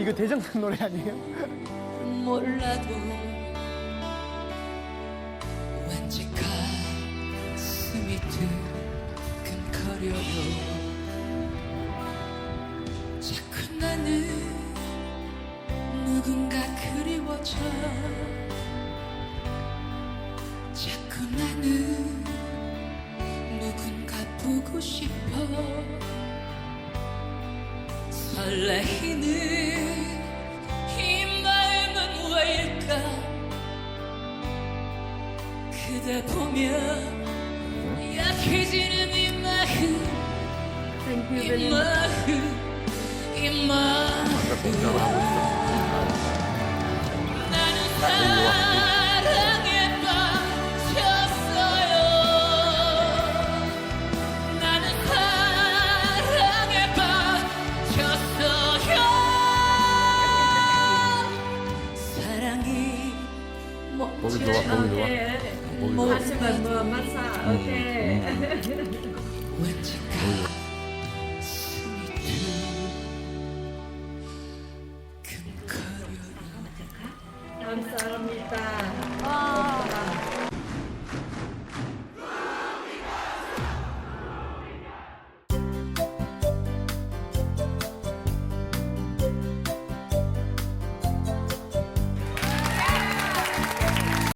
이거 대장금 노래 아니에요? 몰라도 왠지 가슴이 두근거려요. 자꾸 나는 누군가 그리워져. 자꾸 나는 누군가 보고 싶어. 설레이는 그대 보면 약해지는 이 마음 이 마음 이 마음 보기 좋아, 보기 좋아. 보기 좋아. 하시면 뭐 마사 오케이. 왠지 가슴이 두근거려요 감사합니다.